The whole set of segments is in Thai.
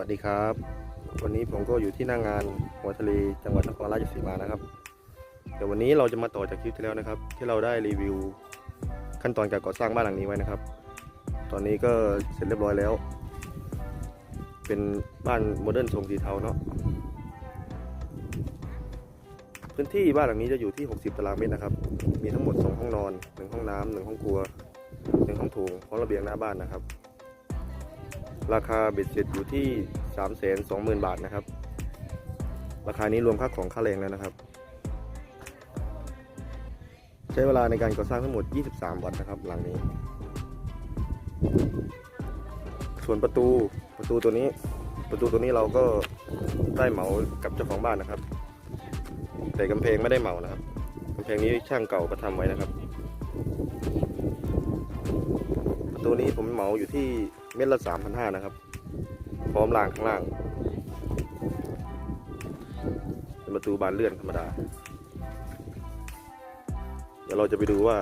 วัสดีครับ วันนี้ผมก็อยู่ที่หน้างานหัวทะเลจังหวัดนครราชสีมานะครับ เดี๋ยววันนี้เราจะมาต่อจากคลิปที่แล้วนะครับ ที่เราได้รีวิว ขั้นตอนการก่อสร้างบ้านหลังนี้ไว้นะครับ ตอนนี้ก็เสร็จเรียบร้อยแล้ว เป็นบ้านโมเดิร์นทรงสีเทาเนาะพื้นที่บ้านหลังนี้จะอยู่ที่ 60 ตารางเมตรนะครับ มีทั้งหมด 2 ห้องนอน 1 ห้องน้ำ1ห้องครัว 1 ห้องโถงพร้อมระเบียงหน้าบ้านนะครับ ราคาเบ็ดเสร็จอยู่ที่ 3 2 0 0 0 0 บาทนะครับ ราคานี้รวมค่าของค่าแรงแล้วนะครับ ใช้เวลาในการก่อสร้างทั้งหมด 23 วันนะครับ หลังนี้ ส่วนประตูประตูตัวนี้ประตูตัวนี้เราก็ได้เหมากับเจ้าของบ้านนะครับ แต่กำแพงไม่ได้เหมานะครับกำแพงนี้ช่างเก่าก็ทำไว้นะครับ ประตูนี้ผมเหมาอยู่ที่เม็ดละสามพันห้านะครับ พร้อมรางข้างล่างเป็นประตูบานเลื่อนธรรมดา เดี๋ยวเราจะไปดูว่า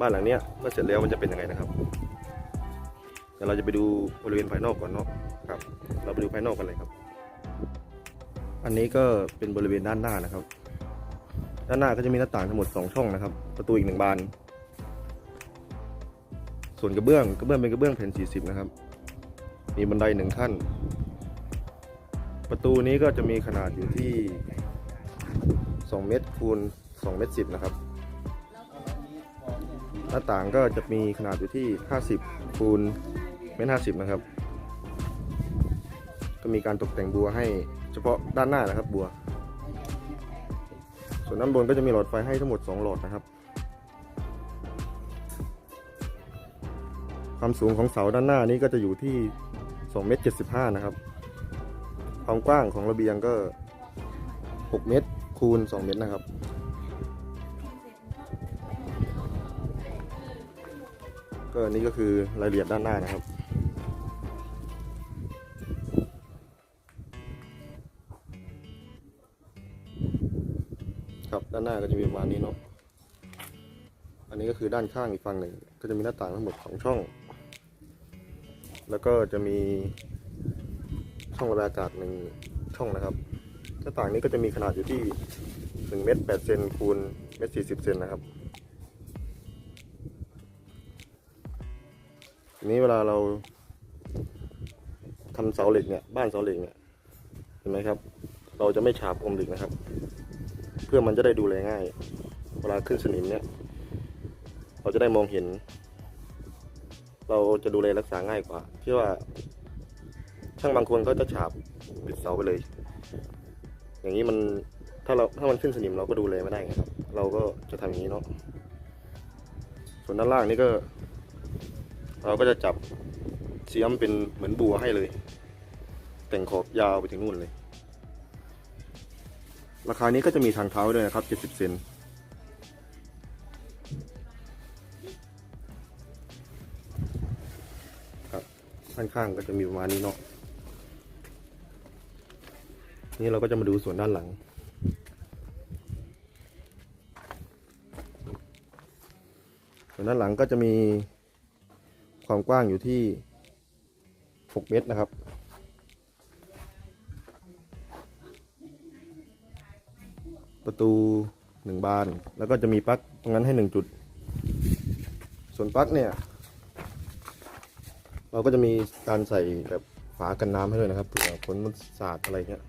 บ้านหลังเนี้ยเมื่อเสร็จแล้วมันจะเป็นยังไงนะครับ เดี๋ยวเราจะไปดูบริเวณภายนอกก่อนเนาะครับ เราไปดูภายนอกกันเลยครับ อันนี้ก็เป็นบริเวณด้านหน้านะครับ ด้านหน้าก็จะมีหน้าต่างทั้งหมดสองช่องนะครับ ประตูอีกหนึ่งบาน ส่วนกระเบื้องกระเบื้องเป็นกระเบื้องแผ่น 40 นะครับ มีบันไดหนึ่งขั้น ประตูนี้ก็จะมีขนาดอยู่ที่ 2 เมตรคูณ2เมตร10 นะครับ หน้าต่างก็จะมีขนาดอยู่ที่ 50คูณเมตร50 นะครับ ก็มีการตกแต่งบัวให้เฉพาะด้านหน้านะครับบัว ส่วนด้านบนก็จะมีหลอดไฟให้ทั้งหมด 2 หลอดนะครับ ความสูงของเสาด้านหน้านี้ก็จะอยู่ที่2เมตร75 นะครับ ความกว้างของระเบียงก็ 6 เมตรคูณ 2 เมตรนะครับ ก็นนี่ก็คือรายละเอียดด้านหน้านะครับครับด้านหน้าก็จะมีประมาณนี้เนาะ อันนี้ก็คือด้านข้างอีกฝั่งหนึ่ง ก็จะมีหน้าต่างทั้งหมดสองช่อง แล้วก็จะมีช่องระบายอากาศหนึ่งช่องนะครับหน้าต่างนี้ก็จะมีขนาดอยู่ที่1เมตร8เซนคูณเมตร40เซนนะครับทีนี้เวลาเราทำเสาเหล็กเนี่ยบ้านเสาเหล็กเนี่ยเห็นไหมครับ เราจะไม่ฉาบอมเหล็กนะครับ เพื่อมันจะได้ดูแลง่าย เวลาขึ้นสนิมเนี่ย เราจะได้มองเห็น เราจะดูแลรักษาง่ายกว่าที่ว่า ช่างบางคนก็จะฉาบปิดเสาไปเลย อย่างนี้มันถ้าเราถ้ามันขึ้นสนิมเราก็ดูแลไม่ได้ไงครับ เราก็จะทำอย่างนี้เนาะส่วนด้านล่างนี่ก็ เราก็จะจับเสียมเป็นเหมือนบัวให้เลย แต่งขอบยาวไปถึงนู่นเลย ราคานี้ก็จะมีทางเท้าด้วยนะครับ 70 เซน ด้านข้างก็จะมีประมาณนี้เนาะนี่เราก็จะมาดูส่วนด้านหลัง ส่วนด้านหลังก็จะมีความกว้างอยู่ที่ 6 เมตรนะครับ ประตูหนึ่งบาน แล้วก็จะมีปลั๊กตรงนั้นให้หนึ่งจุด ส่วนปลั๊กเนี่ย เราก็จะมีการใส่แบบฝากันน้ำให้ด้วยนะครับเผื่อฝนมันสาดอะไรเงี้ย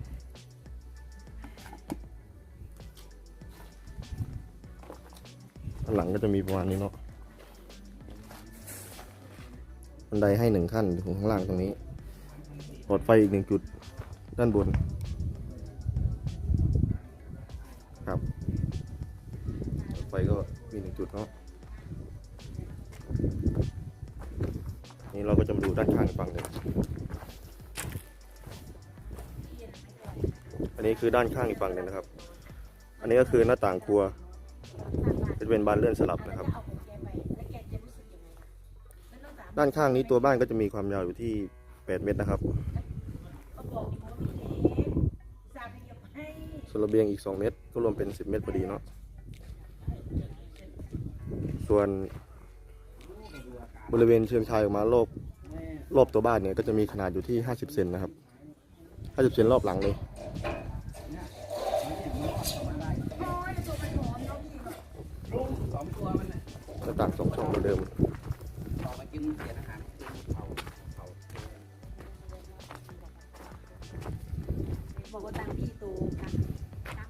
ด้านหลังก็จะมีประมาณนี้เนาะบันไดให้หนึ่งขั้นถึงข้างล่างตรงนี้หลอดไฟอีกหนึ่งจุดด้านบน นนี้คือด้านข้างอีกฝั่งหนึ่งนะครับ อันนี้ก็คือหน้าต่างครัว จะเป็นบานเลื่อนสลับนะครับ ด้านข้างนี้ตัวบ้านก็จะมีความยาวอยู่ที่ 8 เมตรนะครับส่วนระเบียงอีก 2 เมตร ก็รวมเป็น 10 เมตรพอดีเนาะ ส่วนบริเวณเชิงชายออกมาโลบรอบตัวบ้านเนี่ยก็จะมีขนาดอยู่ที่ 50 เซนนะครับ 50 เซนรอบหลังเลย สองตัวมันน่ะ หน้า ต่างสองช่องเหมือนเดิมออมากินเศษอาหารเผาเผาบอกว่าตังพี่ตูกันตัง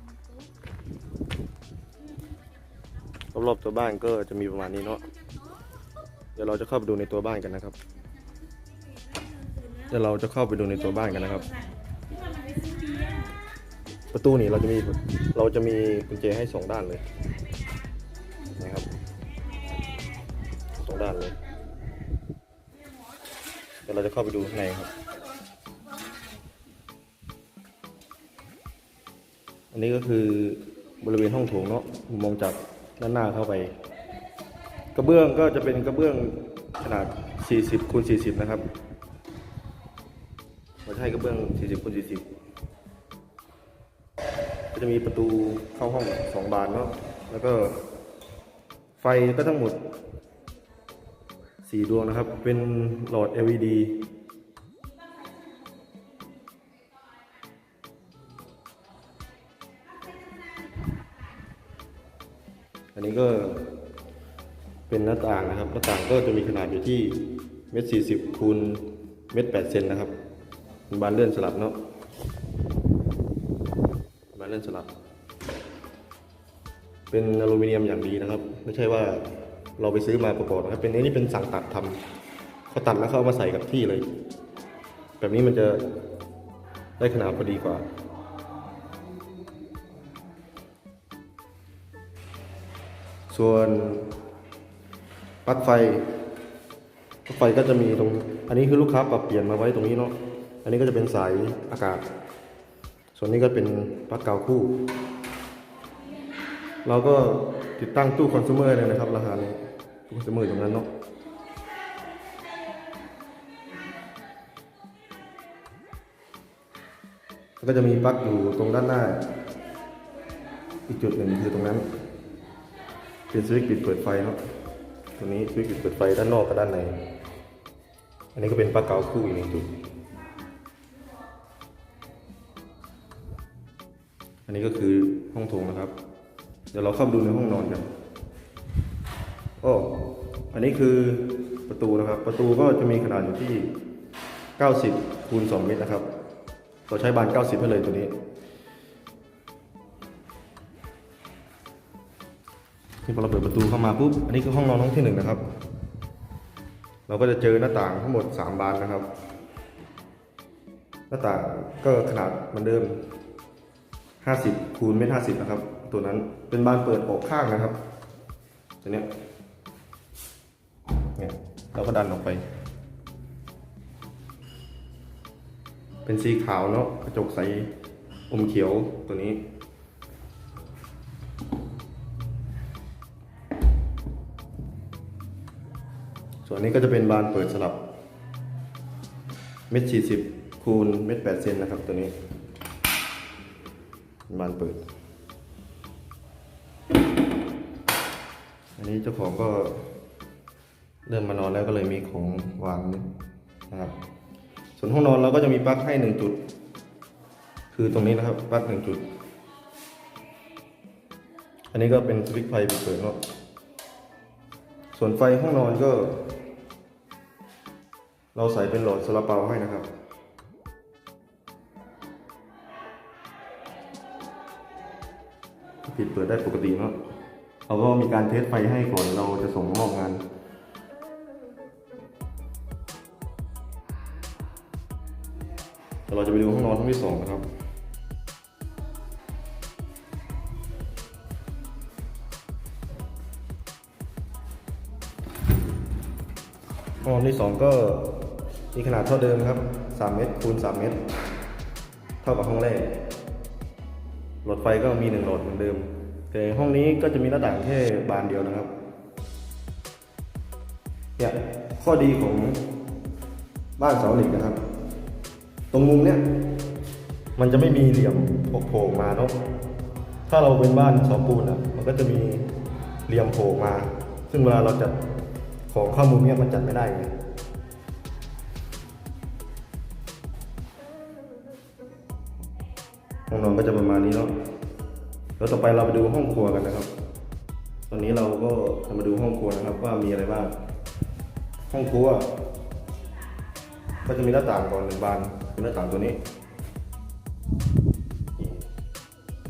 ตู้รอบๆตัวบ้านก็จะมีประมาณนี้เนาะ เดี๋ยวเราจะเข้าไปดูในตัวบ้านกันนะครับ เดี๋ยวเราจะเข้าไปดูในตัวบ้านกันนะครับ ประตูนี่เราจะมีเราจะมีกุญแจให้สองด้านเลย ยวเราจะเข้าไปดูข้างในครับ อันนี้ก็คือบริเวณห้องโถงเนาะมองจากด้านหน้าเข้าไป กระเบื้องก็จะเป็นกระเบื้องขนาด 40คูณ40 นะครับไม่ใช่กระเบื้อง 40คูณ40 ก็จะมีประตูเข้าห้องสองบานเนาะแล้วก็ไฟก็ทั้งหมด 4ดวงนะครับ เป็นหลอด LED อันนี้ก็เป็นหน้าต่างนะครับ หน้าต่างก็จะมีขนาดอยู่ที่เมตรสี่สิบคูณเมตรแปดเซนนะครับบานเลื่อนสลับเนาะบานเลื่อนสลับ เป็นอลูมิเนียมอย่างดีนะครับ ไม่ใช่ว่า เราไปซื้อมาประกอบนะครับ เป็นอันนี้เป็นสั่งตัดทำเขาตัดแล้วเขาเอามาใส่กับที่เลย แบบนี้มันจะได้ขนาดพอดีกว่าส่วนปลั๊กไฟปลั๊กไฟก็จะมีตรง อันนี้คือลูกค้าปรับเปลี่ยนมาไว้ตรงนี้เนาะอันนี้ก็จะเป็นสายอากาศ ส่วนนี้ก็เป็นปลั๊กเกาคู่ เราก็ติดตั้งตู้คอน sumer เลยนะครับราคานี้ ตู้คอตรงนั้นเนาะก็จะมีปลั๊กอยู่ตรงด้านหน้า อีกจุดหนึ่งคือตรงนั้น เป็นสวิตช์ปิดเปิดไฟเนาะตัวนี้สวิตช์ปิดเปิดไฟด้านนอกกับด้านใน อันนี้ก็เป็นปลั๊กเกาคู่อีกหนึ่งจุด อันนี้ก็คือห้องโถงนะครับ เดี๋ยวเราเข้าไปดูในห้องนอนกัน อันนี้คือประตูนะครับ ประตูก็จะมีขนาดอยู่ที่ 90คูณ2เมตรนะครับ เราใช้บาน 90ให้เลยตัวนี้ที่พอเราเปิดประตูเข้ามาปุ๊บ อันนี้คือห้องนอนห้องที่หนึ่งนะครับ เราก็จะเจอหน้าต่างทั้งหมด 3 บานนะครับ หน้าต่างก็ขนาดเหมือนเดิม 50คูณเมตร50 นะครับ ตัวนั้นเป็นบานเปิดออกข้างนะครับ ตัวเนี้ย เนี่ยเราก็ดันออกไป เป็นสีขาวเนาะกระจกใสอมเขียวตัวนี้ ส่วนนี้ก็จะเป็นบานเปิดสลับเมตรสี่สิบคูณเมตรแปดเซนนะครับตัวนี้บานเปิด อันนี้เจ้าของก็ เริ่มมานอนแล้วก็เลยมีของวางนะครับ ส่วนห้องนอนเราก็จะมีปลั๊กให้หนึ่งจุด คือตรงนี้นะครับปลั๊กหนึ่งจุด อันนี้ก็เป็นสวิตช์ไฟเปิดเนาะส่วนไฟห้องนอนก็ เราใส่เป็นหลอดโซลาร์เปาให้นะครับปิดเปิดได้ปกติเนาะเราก็มีการเทสไฟให้ก่อนเราจะส่งมอบงาน เดี๋ยวเราจะไปดูห้องนอนห้องที่สองนะครับ ห้องนอนที่สองก็มีขนาดเท่าเดิมครับ3เมตรคูณ3เมตร เท่ากับห้องแรก หลอดไฟก็มีหนึ่งหลอดเหมือนเดิม แต่ห้องนี้ก็จะมีหน้าต่างแค่บานเดียวนะครับเนี่ยข้อดีของบ้านเสาเหล็กนะครับ ตรงมุมเนี้ยมันจะไม่มีเหลี่ยมโผล่มาเนาะถ้าเราเป็นบ้านสองปูนอะ มันก็จะมีเหลี่ยมโผล่มา ซึ่งเวลาเราจัดของข้อมูลเนี้ยมันจัดไม่ได้ไงห้องนอนก็จะประมาณนี้เนาะแล้วต่อไปเราไปดูห้องครัวกันนะครับ ตอนนี้เราก็จะมาดูห้องครัวนะครับ ว่ามีอะไรบ้าง ห้องครัว ก็จะมีหน้าต่างก่อนหนึ่งบานเป็นหน้าต่างตัวนี้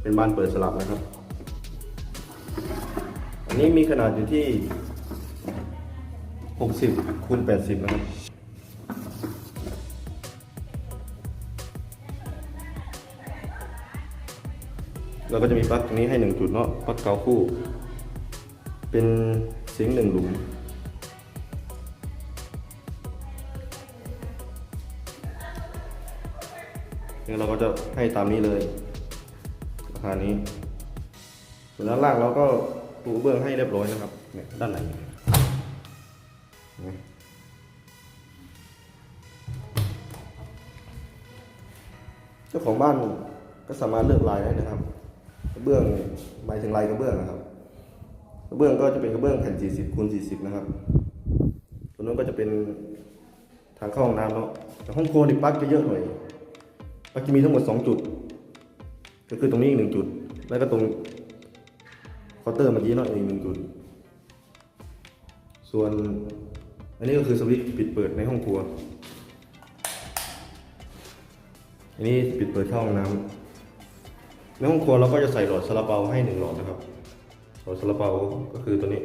เป็นบานเปิดสลับนะครับ อันนี้มีขนาดอยู่ที่ 60คูณ80 นะครับเราก็จะมีปลั๊กตรงนี้ให้หนึ่งจุดเนาะปลั๊กเกาคู่ เป็นซิงค์หนึ่งหลุม นี่ยเราก็จะให้ตามนี้เลยราคานี้ ส่วนด้านล่างเราก็ปูเบื้องให้เรียบร้อยนะครับเนี่ยด้านไหนเจ้าของบ้านก็สามารถเลือกลายได้นะครับกระเบื้องหมายถึงลายกระเบื้องนะครับกระเบื้องก็จะเป็นกระเบื้องแผ่น 40คูณ40 นะครับ ตัวนู้นก็จะเป็นทางเข้าห้องน้ำเนาะแต่ห้องครัวนี่ปลั๊กจะเยอะหน่อย ปลั๊กจะมีทั้งหมด 2 จุด ก็คือตรงนี้อีกหนึ่งจุด แล้วก็ตรงเคาน์เตอร์เมื่อกี้เนาะอีกหนึ่งจุด ส่วนอันนี้ก็คือสวิตช์ปิดเปิดในห้องครัว อันนี้ปิดเปิดเข้าห้องน้ำในห้องครัวเราก็จะใส่หลอดซาลาเปาให้หนึ่งหลอดนะครับ หลอดซาลาเปาก็คือตัวนี้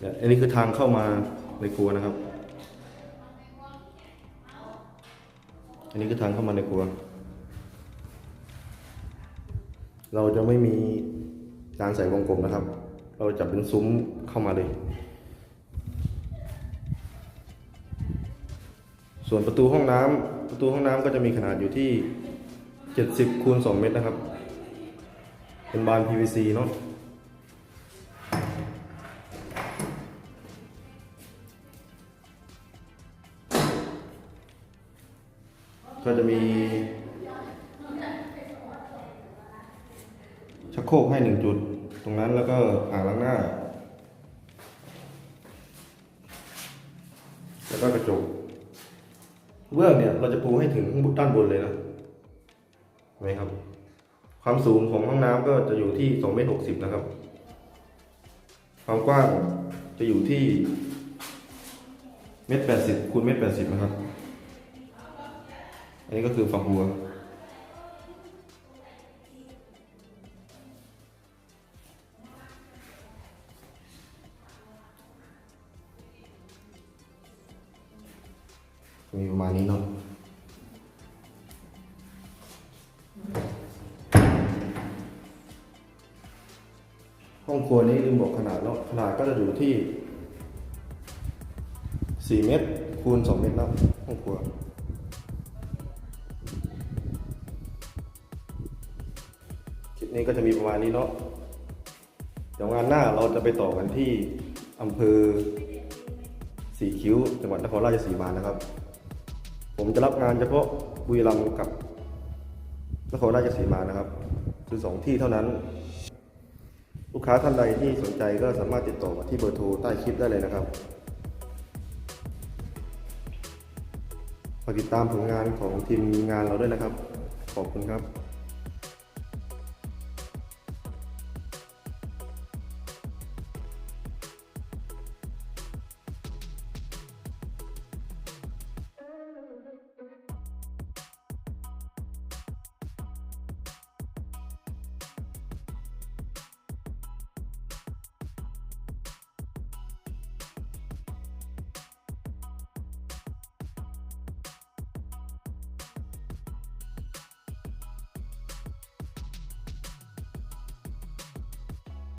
เนี่ยอันนี้คือทางเข้ามาในครัวนะครับ นนี้คือทางเข้ามาในครัว เราจะไม่มีการใส่วงกลมนะครับ เราจะเป็นซุ้มเข้ามาเลย ส่วนประตูห้องน้ำประตูห้องน้ำก็จะมีขนาดอยู่ที่ 70คูณ2เมตรนะครับ เป็นบาน PVC เนาะ ก็จะมีชักโครกให้หนึ่งจุด ตรงนั้นแล้วก็อ่างล้างหน้า แล้วก็กระจกเบื้องเนี่ยเราจะปูให้ถึงด้านบนเลยนะเห็นไหมครับ ความสูงของห้องน้ำก็จะอยู่ที่2เมตร60 นะครับ ความกว้างจะอยู่ที่เมตร80คูณเมตร80 นะครับ อันนี้ก็คือฝักบัวมีประมาณนี้เนาะห้องครัวนี้ลืมบอกขนาดเนาะขนาดก็จะอยู่ที่ 4 เมตรคูณ 2 เมตรเนาะห้องครัว นี้ก็จะมีประมาณนี้เนาะเดี๋ยวงานหน้าเราจะไปต่อกันที่อำเภอสีคิ้วจังหวัดนครราชสีมานะครับ ผมจะรับงานเฉพาะบุรีรัมย์กับนครราชสีมานะครับ คือสองที่เท่านั้น ลูกค้าท่านใดที่สนใจก็สามารถติดต่อมาที่เบอร์โทรใต้คลิปได้เลยนะครับฝากติดตามผลงานของทีมงานเราด้วยนะครับ ขอบคุณครับ